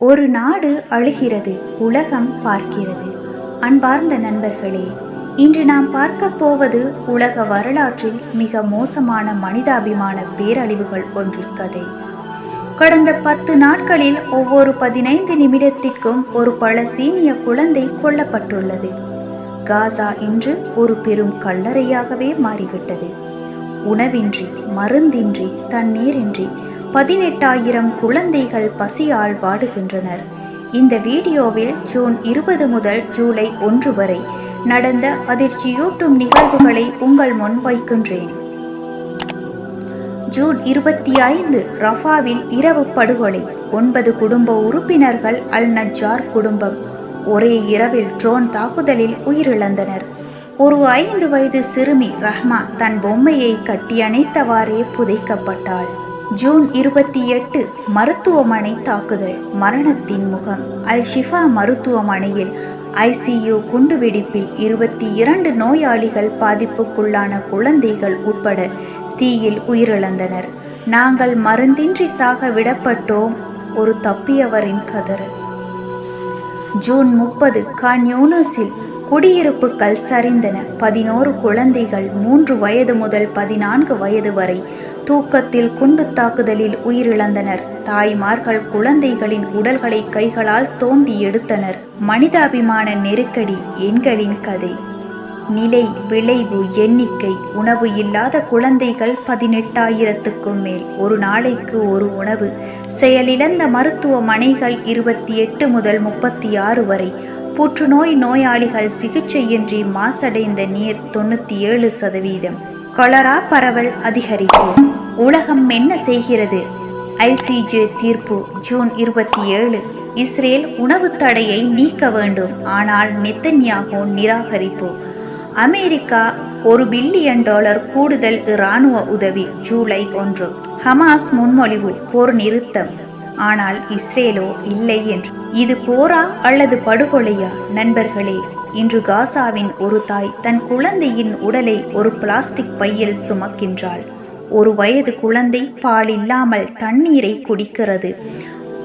ஒரு நாடு அழுகிறது உலகம் பார்க்கிறது. அன்பார்ந்த நண்பர்களே இன்று நாம் பார்க்க போவது உலக வரலாற்றில் மிக மோசமான மனிதாபிமான பேரழிவுகள் ஒன்று கதை. கடந்த பத்து நாட்களில் ஒவ்வொரு பதினைந்து நிமிடத்திற்கும் ஒரு பலஸ்தீனிய குழந்தை கொல்லப்பட்டுள்ளது. காசா இன்று ஒரு பெரும் கல்லறையாகவே மாறிவிட்டது. உணவின்றி மருந்தின்றி தண்ணீரின்றி பதினெட்டாயிரம் குழந்தைகள் பசியால் வாடுகின்றனர். இந்த வீடியோவில் ஜூன் இருபது முதல் ஜூலை ஒன்று வரை நடந்த அதிர்ச்சியூட்டும் நிகழ்வுகளை உங்கள் முன் வைக்கின்றேன். ஜூன் இருபத்தி ஐந்து ரஃபாவில் இரவு படுகொலை. ஒன்பது குடும்ப உறுப்பினர்கள் அல் நஜார் குடும்பம். ஒரே இரவில் ட்ரோன் தாக்குதலில் உயிரிழந்தனர். ஒரு ஐந்து வயது சிறுமி ரஹ்மா தன் பொம்மையை கட்டியணைத்தவாறே புதைக்கப்பட்டாள். ஜூன் இருபத்தி எட்டு மருத்துவமனை தாக்குதல். மரணத்தின் முகம். அல் ஷிஃபா மருத்துவமனையில் ஐசியு குண்டுவெடிப்பில் இருபத்தி இரண்டு நோயாளிகள் பாதிப்புக்குள்ளான குழந்தைகள் உட்பட தீயில் உயிரிழந்தனர். நாங்கள் மருந்தின்றி சாக விடப்பட்டோம். ஒரு தப்பியவரின் கதறல் ஜூன் முப்பது கான்யூனஸில் குடியிருப்புகள் சரிந்தன. பதினோரு குழந்தைகள் மூன்று வயது முதல் பதினான்கு வயது வரை தூக்கத்தில் குண்டு தாக்குதலில் உயிரிழந்தனர். தாய்மார்கள் குழந்தைகளின் உடல்களை கைகளால் தோண்டி எடுத்தனர். மனிதாபிமான நெருக்கடி எண்களின் கதை. நிலை விளைவு எண்ணிக்கை உணவு இல்லாத குழந்தைகள் பதினெட்டாயிரத்துக்கும் மேல். ஒரு நாளைக்கு ஒரு உணவு. செயலிழந்த மருத்துவமனைகள் இருபத்தி எட்டு முதல் முப்பத்தி ஆறு வரை. புற்றுநோய் நோயாளிகள் சிகிச்சையின்றி மாசடைந்த நீர் தொண்ணூற்றி ஏழு சதவீதம். கொலரா பரவல் அதிகரிப்பு. உலகம் என்ன செய்கிறது? ஐசிஜே தீர்ப்பு ஜூன் இருபத்தி ஏழு இஸ்ரேல் உணவு தடையை நீக்க வேண்டும். ஆனால் நெத்தன்யாகோ நிராகரிப்பு. அமெரிக்கா ஒரு பில்லியன் டாலர் கூடுதல் இராணுவ உதவி ஜூலை ஒன்று. ஹமாஸ் முன்மொழிவு போர் நிறுத்தம். ஆனால் இஸ்ரேலோ இல்லை என்று. இது போரா அல்லது படுகொலையா? நண்பர்களே இன்று காசாவின் ஒரு தாய் தன் குழந்தையின் உடலை ஒரு பிளாஸ்டிக் பையில் சுமக்கின்றாள். ஒரு வயது குழந்தை பால் இல்லாமல் தண்ணீரை குடிக்கிறது.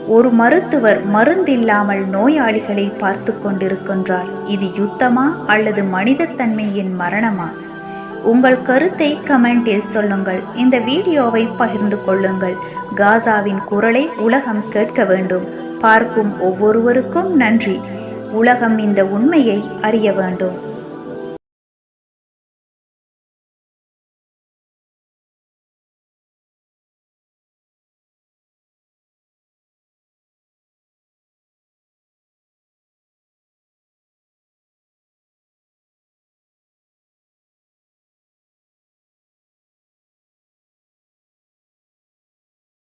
ஒரு மருத்துவர் மருந்தில்லாமல் நோயாளிகளை பார்த்து கொண்டிருக்கின்றார். இது யுத்தமா அல்லது மனிதத்தன்மையின் மரணமா? உங்கள் கருத்தை கமெண்டில் சொல்லுங்கள். இந்த வீடியோவை பகிர்ந்து கொள்ளுங்கள். காசாவின் குரலை உலகம் கேட்க வேண்டும். பார்க்கும் ஒவ்வொருவருக்கும் நன்றி. உலகம் இந்த உண்மையை அறிய வேண்டும்.